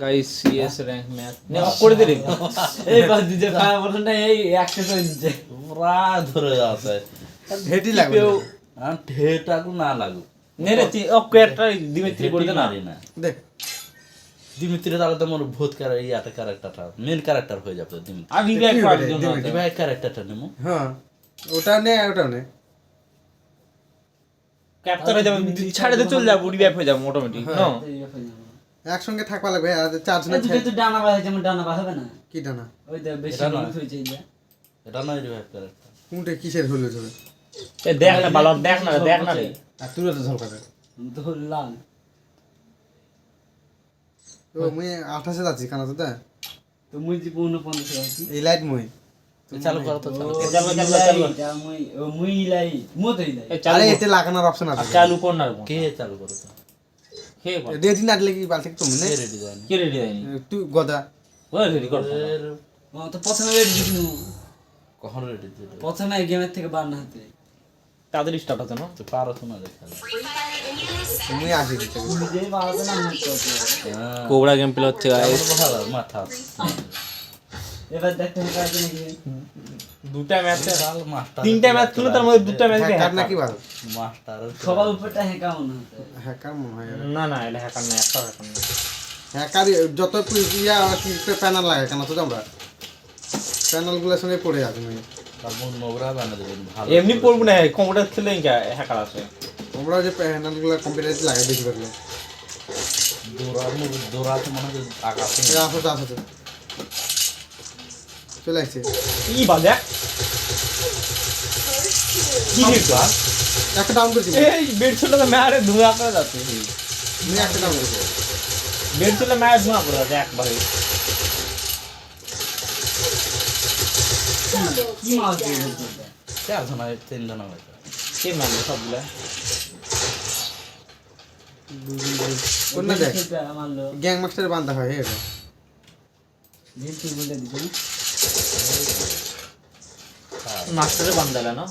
Guys CS rank match নে off করে দে রে এইবার দিতে পারে বলে না এই করে দিচ্ছে পুরা ধরে যাচ্ছে। হেডি লাগবে। আর না লাগু নে রে তুই অফ ক্যারেক্টার দিমিত্রি করে দে না। দেখ দিমিত্রি তাহলে তো মোর ভূত ক্যারেক্টার ইয়াটা ক্যারেক্টারটা মেন ক্যারেক্টার হয়ে যাবে দিমিত্রি আমি রিভাইভ করে ক্যারেক্টারটা নেব। হ্যাঁ ওটা নে ওটা নে। ক্যাপ্চার হয়ে যাবে ছাড়ে তো চলে যাব রিভাইভ হয়ে যাবে অটোমেটিক নো একসঙ্গে থাকবা লাগবে আর চারজনে দুটো তো ডানা বাঁধা যেমন ডানা বাঁধাবে না। কি ডানা? ওই তো বেশি এটা না। হলুদ হয়েছে এই যে। এটা নয় রিভাইভ ক্যারেক্টার কোনটা কিসের হলো হবে এ দেখ না ভালো দেখ না দেখ না রে। আর তুই তো ঝলকাতে তো হলো লাল। তো মুই আঠাশে যাচ্ছি কানা তো দা তো মুই যে পৌনে পঞ্চাশ আছি এই লাইট মুই। চালু করো তো চালু করো। চালু, চালু, চালু। মুই ইলাই মত ইলাই। এ চালু আরে কর। এতে লাগানোর অপশন আছে। চালু কর না রে। কে চালু করো তো রেডি না দিলে কি বাল ঠিক তুমি নে? কে রেডি যায়নি কে রেডি হয়নি তুই গদা। ওই রেডি কর তো প্রথমে রেডি দিছিল কখন রেডি দিল প্রথমে গেমের থেকে বার না হতে। তাদের স্টার্ট হচ্ছে না? তো পারো তো না দেখা মুই আসি দিতে নিজেই বাড়াতে না কোবরা গেম প্লে হচ্ছে গাইস মাথা এবার দেখতে হবে দুটা ম্যাচে তিনটা ম্যাচ ছিল তার মধ্যে দুটা ম্যাচ হ্যাকার নাকি ভালো? মাস্টার সবার উপরটা হ্যাঁ কেমন হতে হ্যাকার মনে হয়। না না এটা হ্যাকার না একটা হ্যাকার না। হ্যাকার যত ইয়া কি প্যানেল লাগে কেন? তো আমরা প্যানেলগুলোর সঙ্গে পড়ে যাবে ভালো এমনি পড়ব না কম্পিউটার খেলে হ্যাকার আছে। আমরা যে প্যানেলগুলো কম্পিউটারে লাগে বেশি দৌড়া দৌড়াতে মনে হয় আকাশে। আসো আসো আসো। চলে আসছে। কি বাজে? কি দেখছ একটা ডাউন করছি এই বেড ছিল তো মারে ধুয়া করে যাচ্ছে। মুই একটা ডাউন করছি বেড ছিল মারে ধুয়া করে যাচ্ছে একবারে। কি মাছ দিয়ে চার জন হয় তিন জন হয়েছে কে মারলো সবগুলা? দেখ গ্যাং মাস্টার বান্ধা হয় এটা। বলতে দিছে। মাস্টারে বান্দালা না?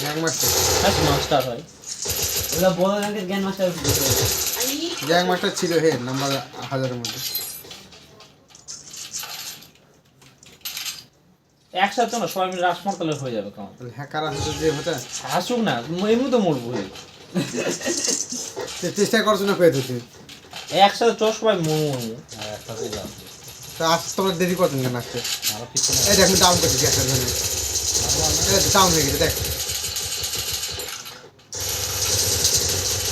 Gang master. হ্যাঁ মাস্টার হয়। ওরা বড় র্যাঙ্কের জ্ঞান মাস্টার গ্যাং মাস্টার ছিল হে নাম্বার হাজারের মধ্যে। একসাথে না সবাই মিলে রাসমর তাহলে হয়ে যাবে কেমন হ্যাকার আসতে যে হতে। হাসুক না এমনি তো মরবো চেষ্টা করছ না পেয়ে তুমি একসাথে চোখ সবাই মরবো। আর একসাথে যাচ্ছে তা আজ তোমরা দেরি করছেন কেন পিছনে এই দেখ ডাউন করছি একটা জন্য ডাউন হয়ে গেছে দেখ।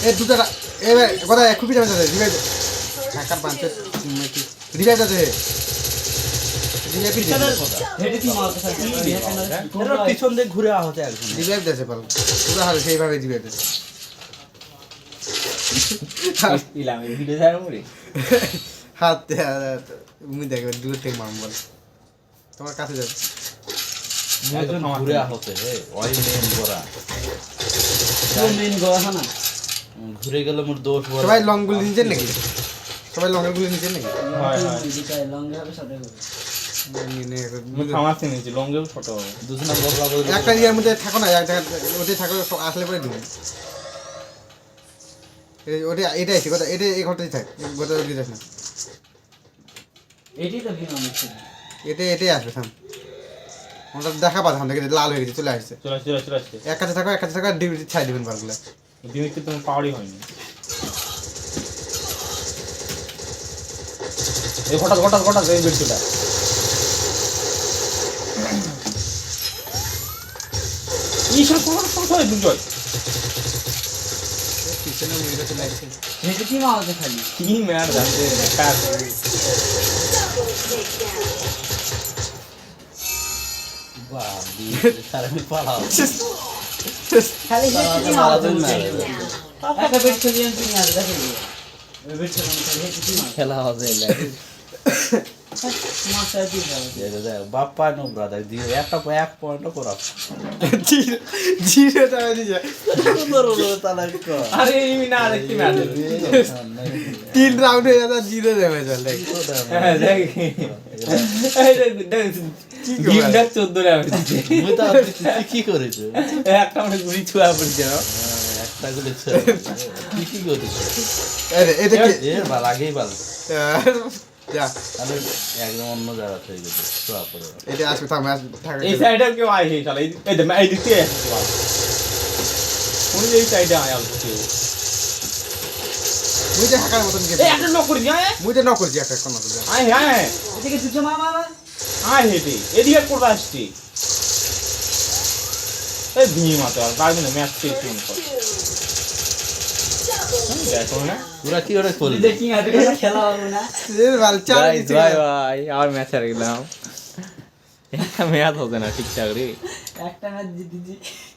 এই দুটো রা- এ ভাই কথা খুবই যাবে দাদা রিভাইভ হ্যাকার পাঁচে রিভাইভ আছে পিছন দিয়ে ঘুরে আহতে একজন। রিভাইভ পুরো হারে সেইভাবে রিভাইভ দিয়েছে। দিলাম ভিডিও যায় মরে হাত তুমি দেখবে দূর থেকে মারম বল। তোমার কাছে যাবে। একজন ঘুরে আহতে ওই মেন গোরা মেন না? ঘুরে গেলে মোর দোষ সবাই লং গুলি নিচে নাকি? সবাই লঙের গুলি নিচে নাকি? হয়, হয়। লং হবে সাথে একটা ইয়ার মধ্যে থাকো না এক জায়গায় ওটাই থাকো আসলে পরে দিব ওটা এটা আছে কথা এটা এই ঘরটাই থাক ঘরটা যাস না। এটাই তো ভিন্ন হচ্ছে এটাই আসবে থাম। ওটা দেখা পাচ্ছ দেখে লাল হয়ে গেছে চলে আসছে। চলে আসছে, চলে আসছে, এক কাছে থাকো এক কাছে থাকো ডিউটি ছাই দিবেন বারগুলো দিমিত্রি তোমার পাওয়ারই হয়নি। এই হঠাৎ হঠাৎ হঠাৎ এই বেডটা ঈশান সবার সবাই দুজন পিছনে মুড়িটা চলে আসছে হেডে কি মারতে খালি? কি ম্যার জানতে কাজ বাবি সারা পালাও খালি হেডে কি মারাবেন মারতে না একটা বেড খেলি আমি তুমি আর দেখে ওই বেড খেলি আমি হেডে কি মার খেলা হবে মাস্টার দি যাবে বাপ্পা নো ব্রাদার দিয়ে একটা এক পয়েন্ট করা জিরো টাকা আরে না দেখতে তিন রাউন্ড হয়ে যাবে জিরো দেবে চল কি? করেছ একটা মানে গুলি ছুয়া পড়ছে একটা গুলি কি কি করেছ এটা কি আগেই বাল যা। তাহলে একদম অন্য জায়গা হয়ে গেছে শোয়া পড়ে এটা আসবে থাকবে আসবে থাকবে। এই সাইডে কেউ শালা এই- এই থেকে বাল কোন এই সাইডে আয় আলতো কেউ? মুই যে হাকার মতন গেছি। এই একটা নক করে দিয়ে আয়। মুই যে নক একটা কোন মতন আয় হে এদিকে দুটো মামা আয় হেঁটে এদিকে করবে আসছি এই ভিঙে মাতো আর পারবি না ম্যাচ শেষ কর দেখো না তোরা কি ওরা করলি দেখি আর খেলা হবে না এ বাল চাল ভাই দিছে ভাই ভাই আর ম্যাচ হারে গেলাম। ম্যাচ হতে না ঠিকঠাক রে। একটা ম্যাচ জিতেছি।